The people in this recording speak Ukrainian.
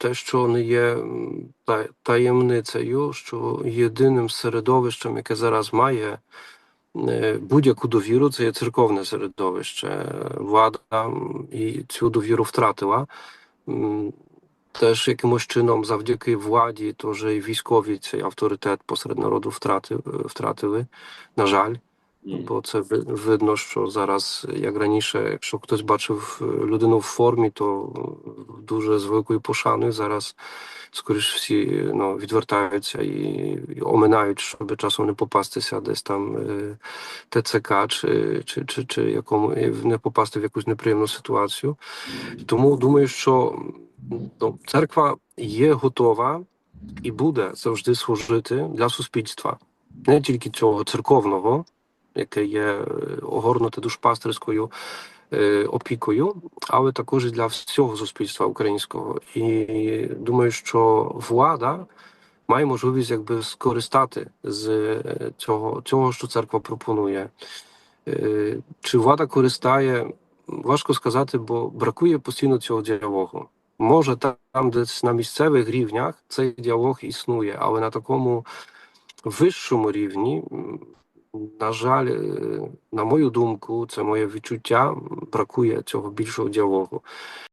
те, що не є таємницею, що єдиним середовищем, яке зараз має е, будь-яку довіру, це є церковне середовище. Влада і цю довіру втратила. Теж якимось чином, завдяки владі, теж і військові цей авторитет посеред народу втратив, втратили, на жаль. Бо це ви- видно, що зараз, як раніше, якщо хтось бачив е, людину в формі, то е, дуже з великою пошаною зараз скоріш всі ну, відвертаються і, і оминають, щоб часом не попастися десь там е, ТЦК чи, чи, чи, чи якому і не попасти в якусь неприємну ситуацію. Тому думаю, що ну, церква є готова і буде завжди служити для суспільства, не тільки цього церковного, яке є е, огорнуте душпастерською е, опікою, але також і для всього суспільства українського. І думаю, що влада має можливість якби скористати з е, цього, цього, що церква пропонує. Чи влада користає, важко сказати, бо бракує постійно цього діалогу. Може, там десь на місцевих рівнях цей діалог існує, але на такому вищому рівні, на жаль, е, на мою думку, це моє відчуття, бракує цього більшого діалогу.